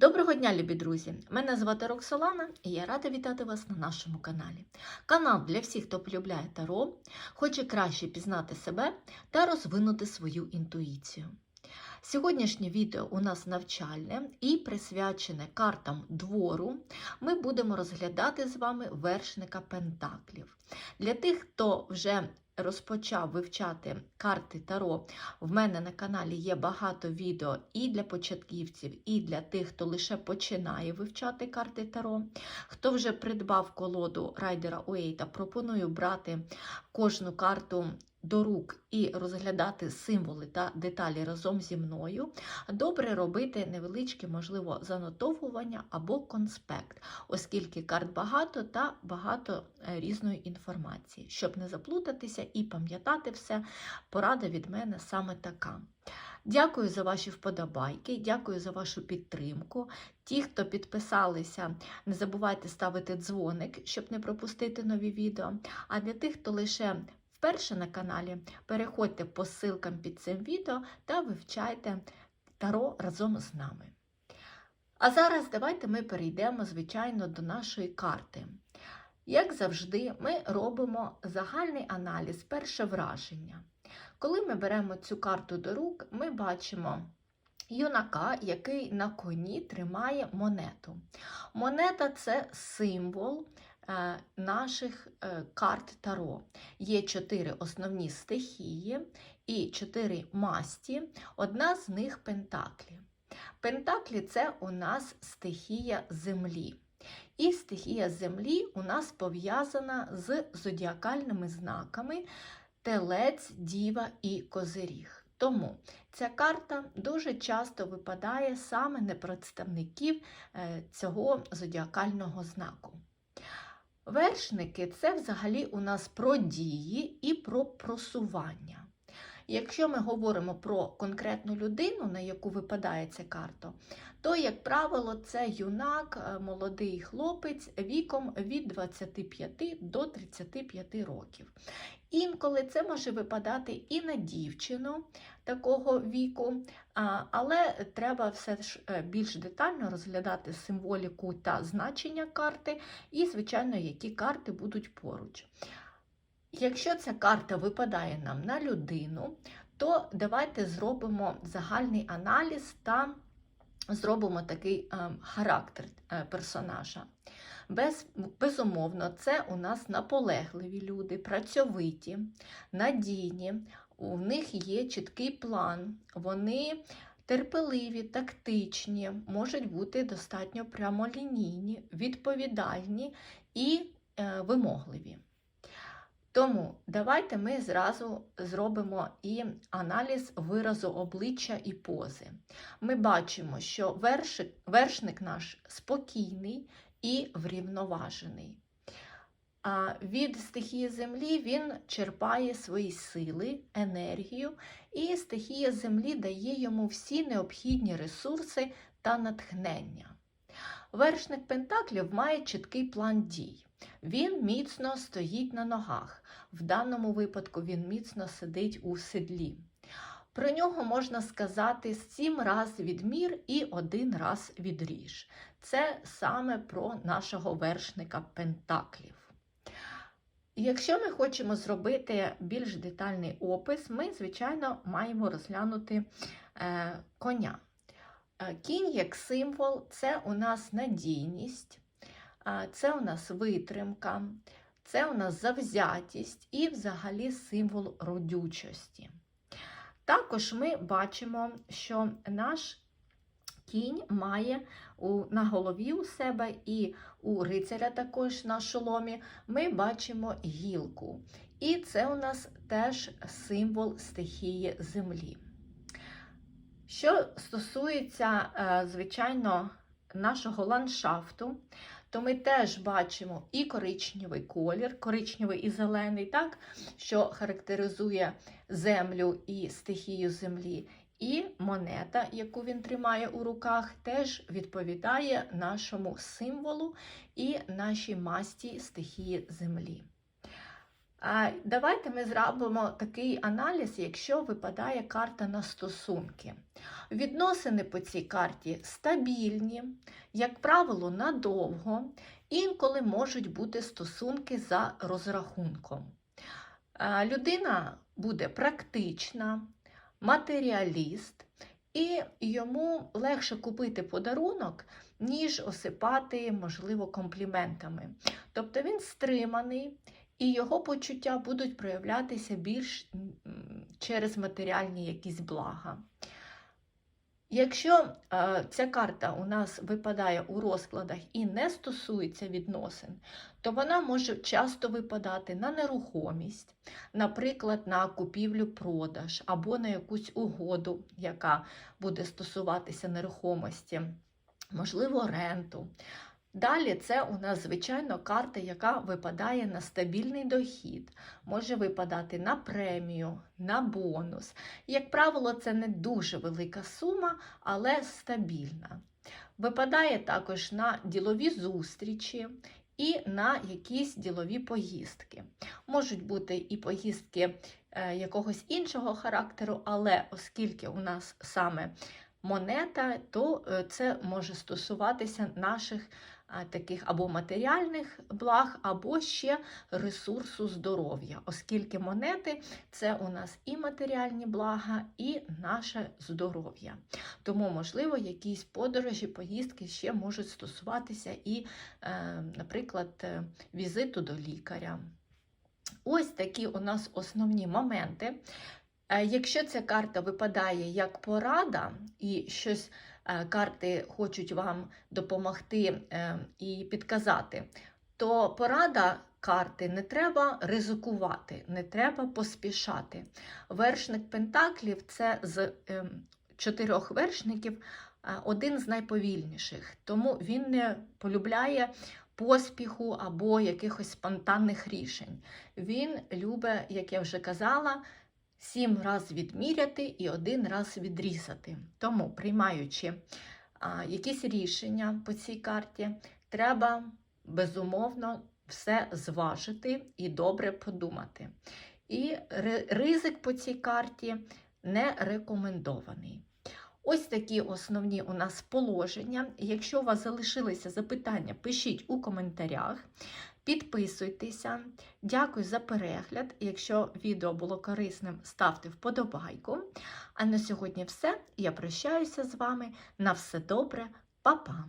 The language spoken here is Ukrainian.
Доброго дня, любі друзі! Мене звати Роксолана і я рада вітати вас на нашому каналі. Канал для всіх, хто полюбляє таро, хоче краще пізнати себе та розвинути свою інтуїцію. Сьогоднішнє відео у нас навчальне і присвячене картам двору. Ми будемо розглядати з вами вершника Пентаклів. Для тих, хто вже розпочав вивчати карти Таро, в мене на каналі є багато відео і для початківців, і для тих, хто лише починає вивчати карти Таро. Хто вже придбав колоду Райдера Уейта, пропоную брати кожну карту до рук і розглядати символи та деталі разом зі мною. Добре робити невеличке, можливо, занотовування або конспект, оскільки карт багато та багато е, різної інформації. Щоб не заплутатися і пам'ятати все, порада від мене саме така. Дякую за ваші вподобайки, дякую за вашу підтримку. Ті, хто підписалися, не забувайте ставити дзвоник, щоб не пропустити нові відео. А для тих, хто лише вперше на каналі, переходьте по ссылкам під цим відео та вивчайте таро разом з нами. А зараз давайте ми перейдемо, звичайно, до нашої карти. Як завжди, ми робимо загальний аналіз, перше враження. Коли ми беремо цю карту до рук, ми бачимо юнака, який на коні тримає монету. Монета це символ наших е, карт Таро. Є чотири основні стихії і чотири масті, одна з них пентаклі. Пентаклі це у нас стихія землі. І стихія землі у нас пов'язана з зодіакальними знаками телець, діва і козиріг. Тому ця карта дуже часто випадає саме на представників е, цього зодіакального знаку. Вершники це взагалі у нас про дії і про просування. Якщо ми говоримо про конкретну людину, на яку випадає ця карта, то, як правило, це юнак, е, молодий хлопець віком від 25 до 35 років. Інколи це може випадати і на дівчину такого віку, але треба все ж е, більш детально розглядати символіку та значення карти, і, звичайно, які карти будуть поруч. Якщо ця карта випадає нам на людину, то давайте зробимо загальний аналіз та зробимо такий е, характер е, персонажа. Без, Безумовно, це у нас наполегливі люди, працьовиті, надійні, у них є чіткий план, вони терпеливі, тактичні, можуть бути достатньо прямолінійні, відповідальні і е, вимогливі. Тому давайте ми зразу зробимо і аналіз виразу обличчя і пози. Ми бачимо, що вершик, вершник наш спокійний і врівноважений. Від стихії землі він черпає свої сили, енергію, і стихія землі дає йому всі необхідні ресурси та натхнення. Вершник Пентаклів має чіткий план дій. Він міцно стоїть на ногах. В даному випадку він міцно сидить у седлі. Про нього можна сказати сім раз відмір і один раз відріж. Це саме про нашого вершника Пентаклів. Якщо ми хочемо зробити більш детальний опис, ми, звичайно, маємо розглянути е, коня. Е, кінь як символ це у нас надійність, це у нас витримка, це у нас завзятість і взагалі символ родючості. Також ми бачимо, що наш кінь має у, на голові у себе і у рицаря також на шоломі ми бачимо гілку. І це у нас теж символ стихії землі. Що стосується, е, звичайно, нашого ландшафту, то ми теж бачимо і коричневий колір, коричневий і зелений, так, що характеризує землю і стихію землі. І монета, яку він тримає у руках, теж відповідає нашому символу і нашій масті стихії землі. Давайте ми зробимо такий аналіз, якщо випадає карта на стосунки. Відносини по цій карті стабільні, як правило, надовго, інколи можуть бути стосунки за розрахунком. Людина буде практична, матеріаліст, і йому легше купити подарунок, ніж осипати, можливо, компліментами. Тобто він стриманий, і його почуття будуть проявлятися більш через матеріальні якісь блага. Якщо е, ця карта у нас випадає у розкладах і не стосується відносин, то вона може часто випадати на нерухомість, наприклад, на купівлю-продаж або на якусь угоду, яка буде стосуватися нерухомості, можливо, ренту. Далі це у нас, звичайно, карта, яка випадає на стабільний дохід, може випадати на премію, на бонус. Як правило, це не дуже велика сума, але стабільна. Випадає також на ділові зустрічі і на якісь ділові поїздки. Можуть бути і поїздки е, якогось іншого характеру, але оскільки у нас саме монета, то е, це може стосуватися наших таких або матеріальних благ, або ще ресурсу здоров'я, оскільки монети це у нас і матеріальні блага, і наше здоров'я. Тому, можливо, якісь подорожі, поїздки ще можуть стосуватися і, е, наприклад, е, візиту до лікаря. Ось такі у нас основні моменти. Е, Якщо ця карта випадає як порада і щось карти хочуть вам допомогти е, і підказати, то порада карти не треба ризикувати, не треба поспішати. Вершник Пентаклів це з ем, чотирьох вершників е, один з найповільніших, тому він не полюбляє поспіху або якихось спонтанних рішень. Він любить, як я вже казала, сім раз відміряти і один раз відрізати. Тому, приймаючи а, якісь рішення по цій карті, треба безумовно все зважити і добре подумати. І ризик по цій карті не рекомендований. Ось такі основні у нас положення. Якщо у вас залишилися запитання, пишіть у коментарях. Підписуйтеся. Дякую за перегляд. Якщо відео було корисним, ставте вподобайку. А на сьогодні все. Я прощаюся з вами. На все добре, Па-па!